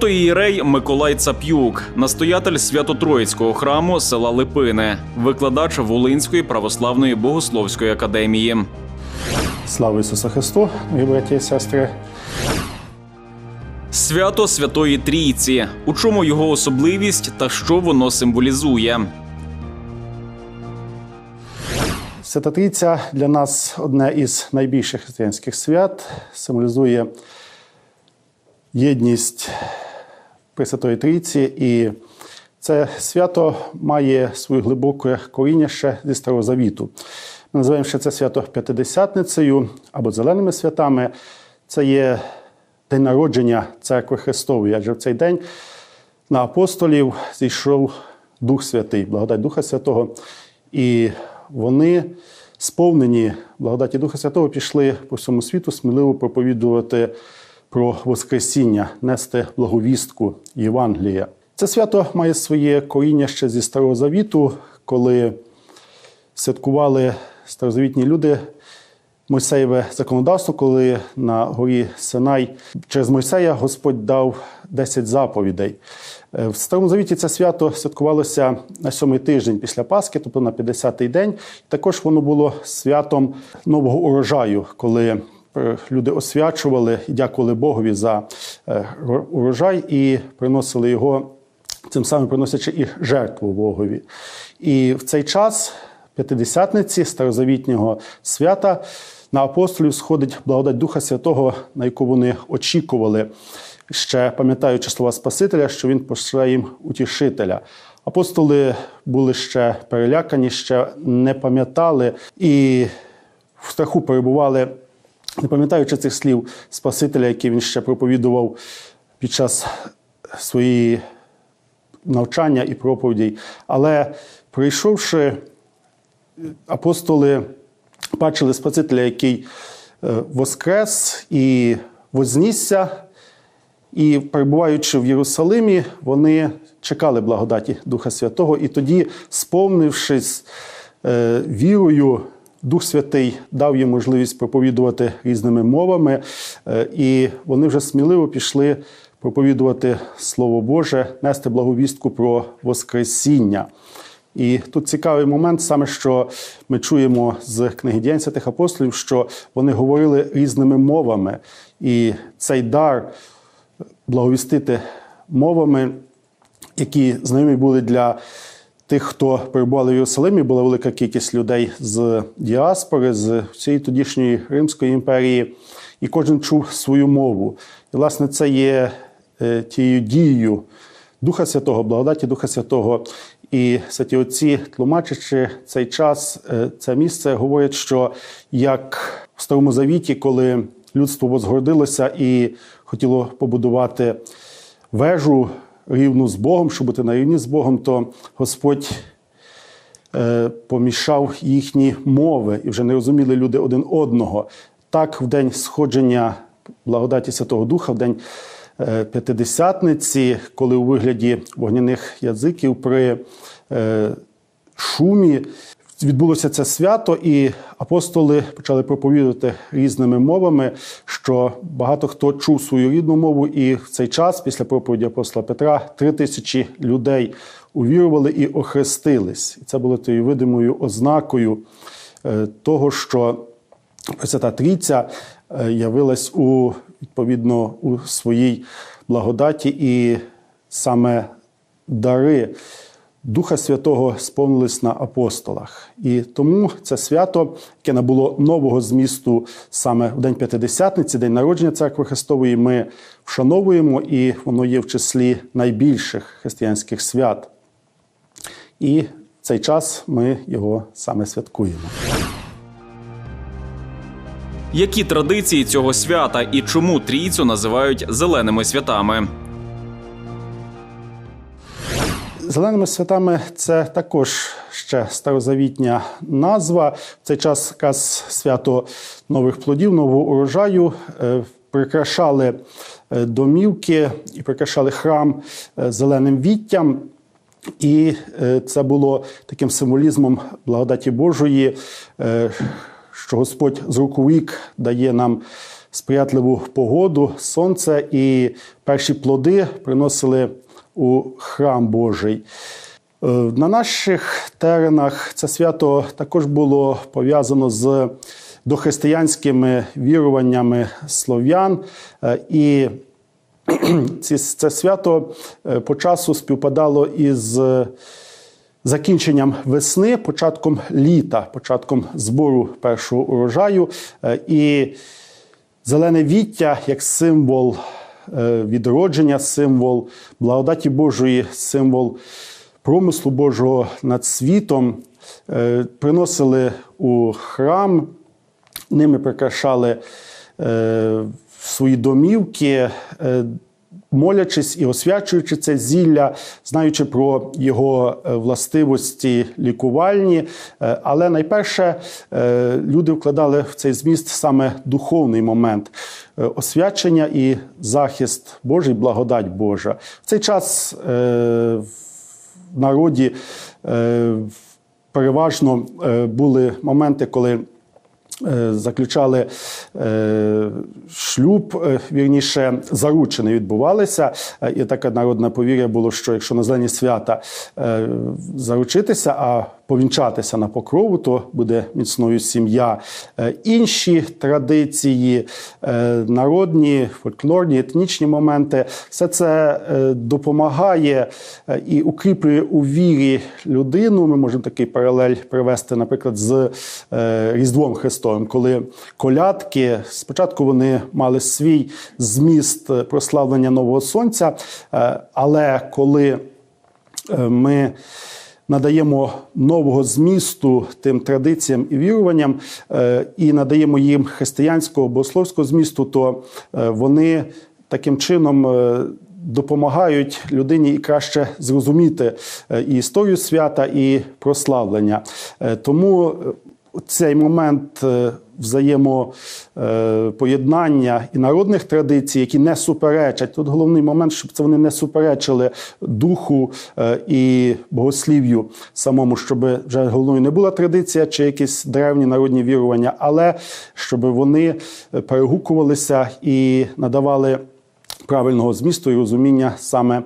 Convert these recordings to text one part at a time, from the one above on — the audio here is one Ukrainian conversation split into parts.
Протоієрей Миколай Цап'юк, настоятель Свято-Троїцького храму села Липини, викладач Волинської православної богословської академії. Слава Ісусу Христу, мої браті і сестри. Свято Святої Трійці. У чому його особливість та що воно символізує? Свята Трійця для нас одне із найбільших християнських свят, символізує єдність Пресвятої Трійці, і це свято має своє глибоке коріння ще зі Старого Завіту. Ми називаємо ще це свято П'ятидесятницею або Зеленими святами. Це є день народження церкви Христової, адже в цей день на апостолів зійшов Дух Святий, благодать Духа Святого. І вони, сповнені благодаті Духа Святого, пішли по всьому світу сміливо проповідувати про Воскресіння, нести благовістку Євангелія. Це свято має своє коріння ще зі Старого Завіту, коли святкували старозавітні люди Мойсеєве законодавство, коли на горі Синай через Мойсея Господь дав 10 заповідей. Е, В Старому Завіті це свято святкувалося на сьомий тиждень після Пасхи, тобто на 50-й день. Також воно було святом нового урожаю, коли люди освячували і дякували Богові за е, урожай і приносили його, цим самим приносячи і жертву Богові. І в цей час п'ятидесятниці старозавітнього свята на апостолів сходить благодать Духа Святого, на яку вони очікували, ще пам'ятаючи слова Спасителя, що він пошле їм утішителя. Апостоли були ще перелякані, ще не пам'ятали і в страху перебували, не пам'ятаючи цих слів Спасителя, які він ще проповідував під час своєї навчання і проповідей. Але прийшовши апостоли бачили Спасителя, який е, воскрес і вознісся, і перебуваючи в Єрусалимі, вони чекали благодаті Духа Святого, і тоді, сповнившись е, вірою, Дух Святий дав їм можливість проповідувати різними мовами, е, і вони вже сміливо пішли проповідувати Слово Боже, нести благовістку про Воскресіння. І тут цікавий момент, саме що ми чуємо з книги діянь святих апостолів, що вони говорили різними мовами, і цей дар благовістити мовами, які знайомі були для тих, хто перебували в Єрусалимі, була велика кількість людей з діаспори, з всієї тодішньої Римської імперії, і кожен чув свою мову. І, власне, це є е, тією дією Духа Святого, благодаті Духа Святого. І святі отці, тлумачачи цей час, е, це місце, говорять, що як в Старому Завіті, коли людство возгордилося і хотіло побудувати вежу рівну з Богом, щоб бути на рівні з Богом, то Господь е, помішав їхні мови і вже не розуміли люди один одного. Так, в день сходження благодаті Святого Духа, в день е, П'ятидесятниці, коли у вигляді вогняних язиків при е, шумі відбулося це свято, і апостоли почали проповідувати різними мовами, що багато хто чув свою рідну мову, і в цей час, після проповіді апостола Петра, три тисячі людей увірували і охрестились. І це було тією видимою ознакою е, того, що Пресвята Трійця е, явилась у відповідно у своїй благодаті, і саме дари Духа Святого сповнились на апостолах. І тому це свято, яке набуло нового змісту саме в День П'ятидесятниці, День народження Церкви Христової, ми вшановуємо, і воно є в числі найбільших християнських свят. І цей час ми його саме святкуємо. Які традиції цього свята і чому трійцю називають зеленими святами? Зеленими святами це також ще старозавітня назва. В цей час якраз свято нових плодів, нового урожаю. Е, Прикрашали е, домівки і прикрашали храм е, зеленим віттям. І це було таким символізмом благодаті Божої, що Господь з рук у рік дає нам сприятливу погоду, сонце і перші плоди приносили у храм Божий. Е, На наших теренах це свято також було пов'язано з дохристиянськими віруваннями слов'ян. Е, І це свято е, по часу співпадало із закінченням весни, початком літа, початком збору першого урожаю. І зелене віття як символ відродження, символ благодаті Божої, символ промислу Божого над світом, е, приносили у храм, ними прикрашали е, свої домівки, е, молячись і освячуючи це зілля, знаючи про його е, властивості лікувальні. Е, Але найперше е, люди вкладали в цей зміст саме духовний момент освячення і захист Божий, благодать Божа. В цей час в народі переважно були моменти, коли заключали е, шлюб, е, вірніше, заручини відбувалися. Е, І таке народне повір'я було, що якщо на зелені свята е, заручитися, а повінчатися на покрову, то буде міцною сім'я. Е, Інші традиції, е, народні, фольклорні, етнічні моменти, все це е, допомагає і укріплює у вірі людину. Ми можемо такий паралель привести, наприклад, з Різдвом Христовим, коли колядки спочатку вони мали свій зміст прославлення нового сонця, але коли ми надаємо нового змісту тим традиціям і віруванням, е, і надаємо їм християнського богословського змісту, то е, вони таким чином. е, Допомагають людині і краще зрозуміти і історію свята, і прославлення. Тому цей момент е, взаємопоєднання і народних традицій, які не суперечать. Тут головний момент, щоб це вони не суперечили духу е, і богослів'ю самому, щоб вже головною не була традиція чи якісь древні народні вірування, але щоб вони е, перегукувалися і надавали правильного змісту і розуміння саме е,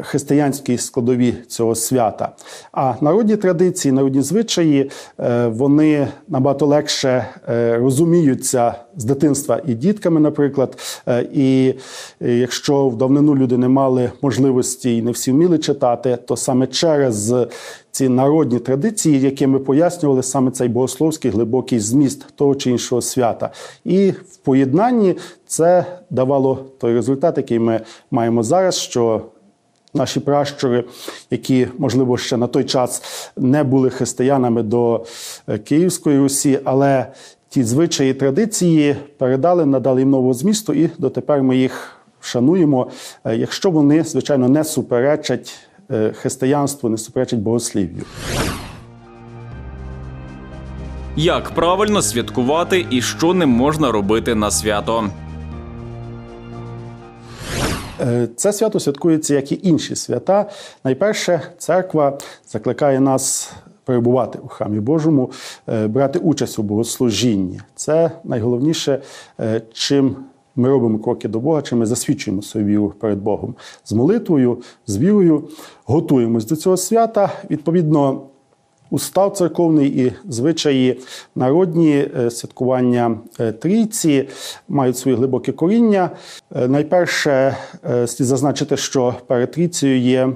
християнській складові цього свята. А народні традиції, народні звичаї, е, вони набагато легше е, розуміються з дитинства і дітками, наприклад. Е, І якщо в давнину люди не мали можливості і не всі вміли читати, то саме через ці народні традиції, якими пояснювали саме цей богословський глибокий зміст того чи іншого свята. І в поєднанні це давало той результат, який ми маємо зараз. що Наші пращури, які, можливо, ще на той час не були християнами до е, Київської Русі, але ті звичаї традиції передали, надали їм нового змісту, і дотепер ми їх шануємо, е, якщо вони, звичайно, не суперечать е, християнству, не суперечать богослів'ю. Як правильно святкувати і що не можна робити на свято? Е, Це свято святкується, як і інші свята. Найперше, церква закликає нас перебувати у храмі Божому, е, брати участь у богослужінні. Це найголовніше, е, чим ми робимо кроки до Бога, чим ми засвідчуємо свою віру перед Богом з молитвою, з вірою, готуємось до цього свята. Відповідно, Устав церковний і звичаї народні е, святкування е, трійці мають свої глибокі коріння. Е, Найперше слід зазначити, що перед трійцею є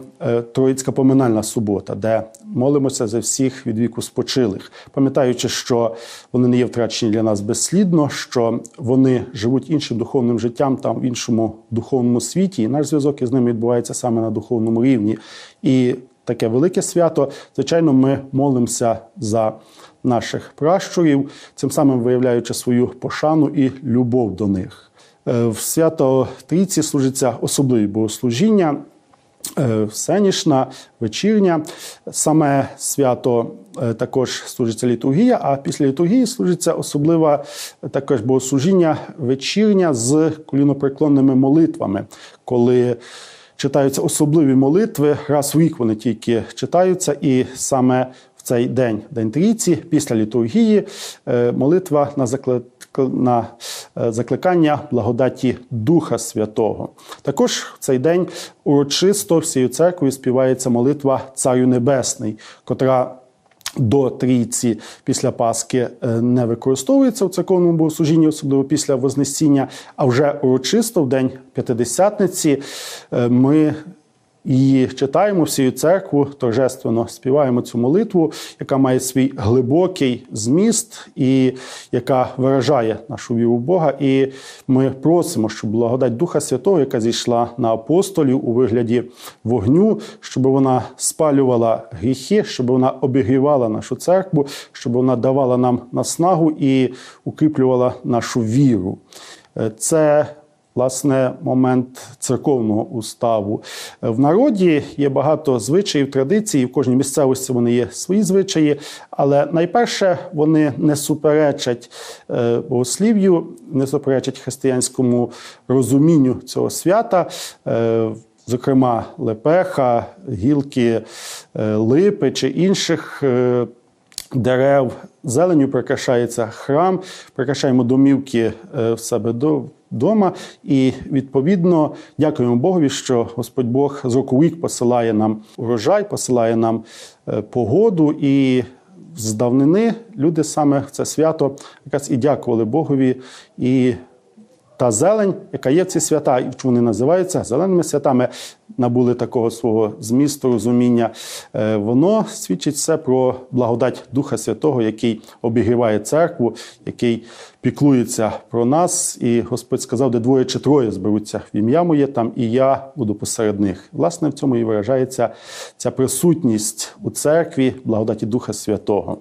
Троїцька поминальна субота, де молимося за всіх від віку спочилих, пам'ятаючи, що вони не є втрачені для нас безслідно, що вони живуть іншим духовним життям там в іншому духовному світі, і наш зв'язок із ними відбувається саме на духовному рівні. І таке велике свято. Звичайно, ми молимося за наших пращурів, цим самим виявляючи свою пошану і любов до них. Е, В свято Трійці служиться особливі богослужіння. е, Всенішна, вечірня. Саме свято е, також служиться літургія, а після літургії служиться особливе е, також богослужіння вечірня з колінопреклонними молитвами, коли читаються особливі молитви. Раз в рік вони тільки читаються, і саме в цей день, день трійці, після літургії, е, молитва на заклад на е, закликання благодаті Духа Святого. Також в цей день урочисто всією церквою співається молитва Царю Небесний, котра до трійці після Пасхи е, не використовується в церковному богослужінні, особливо після Вознесіння, а вже урочисто в день П'ятидесятниці е, ми її читаємо всією церкву, торжественно співаємо цю молитву, яка має свій глибокий зміст і яка виражає нашу віру в Бога. І ми просимо, щоб благодать Духа Святого, яка зійшла на апостолів у вигляді вогню, щоб вона спалювала гріхи, щоб вона обігрівала нашу церкву, щоб вона давала нам наснагу і укріплювала нашу віру. Е, Це Власне, момент церковного уставу Е, в народі є багато звичаїв, традицій. В кожній місцевості вони є свої звичаї, але найперше вони не суперечать е, богослів'ю, не суперечать християнському розумінню цього свята. Е, Зокрема, лепеха, гілки липи чи інших дерев, зеленю прикрашається храм, прикрашаємо домівки в себе вдома. І відповідно дякуємо Богові, що Господь Бог з року вік посилає нам урожай, посилає нам е, погоду. І з давнини люди саме в це свято якраз і дякували Богові. І та зелень, яка є в ці свята, і чому вони називаються зеленими святами, набули такого свого змісту, розуміння. Е, Воно свідчить все про благодать Духа Святого, який обігріває церкву, який піклується про нас. І Господь сказав, де двоє чи троє зберуться в ім'я моє, там і я буду посеред них. Власне, в цьому і виражається ця присутність у церкві, благодаті Духа Святого.